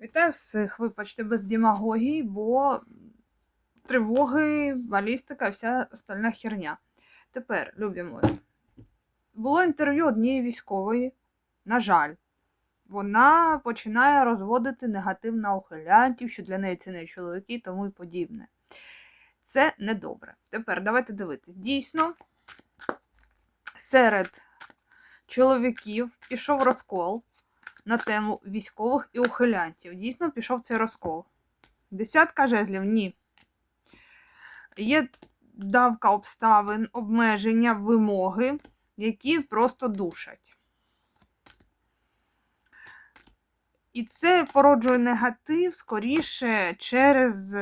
Вітаю всіх, вибачте, без демагогії, бо тривоги, балістика, вся остальна херня. Тепер, любі мої, було інтерв'ю однієї військової. На жаль, вона починає розводити негатив на ухилянтів, що для неї це не чоловіки тому і подібне. Це недобре. Тепер давайте дивитись. Дійсно, серед чоловіків пішов розкол на тему військових і ухилянтів. Дійсно пішов цей розкол. Десятка жезлів ні. Є давка обставин, обмеження, вимоги, які просто душать. І це породжує негатив скоріше через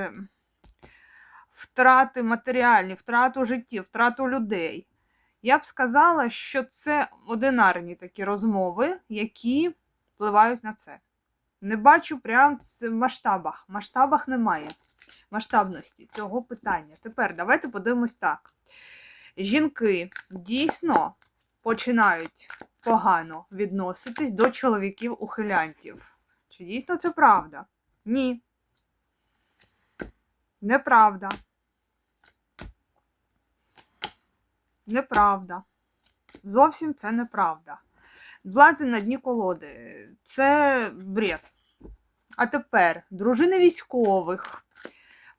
втрати матеріальні, втрату життів, втрату людей. Я б сказала, що це одинарні такі розмови, які впливають на це. Не бачу прям в масштабах. Масштабах немає масштабності цього питання. Тепер давайте подивимось так. Жінки дійсно починають погано відноситись до чоловіків-ухилянтів. Чи дійсно це правда? Ні. Неправда. Неправда. Зовсім це неправда. Влазить на дні колоди. Це бред. А тепер дружини військових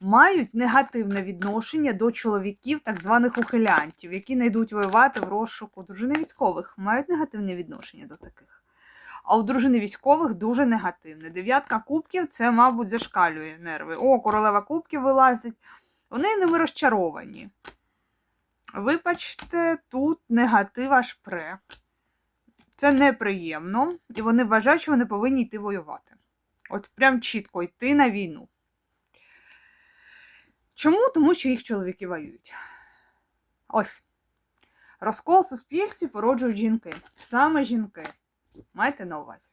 мають негативне відношення до чоловіків, так званих ухилянтів, які не йдуть воювати в розшуку. Дружини військових мають негативне відношення до таких. А у дружини військових дуже негативне. Дев'ятка кубків це, мабуть, зашкалює нерви. О, королева кубків вилазить. Вони ними розчаровані. Вибачте, тут негатив аж пре. Це неприємно, і вони вважають, що вони повинні йти воювати. От прям чітко йти на війну. Чому? Тому що їх чоловіки воюють. Ось. Розкол суспільстві породжують жінки. Саме жінки. Майте на увазі.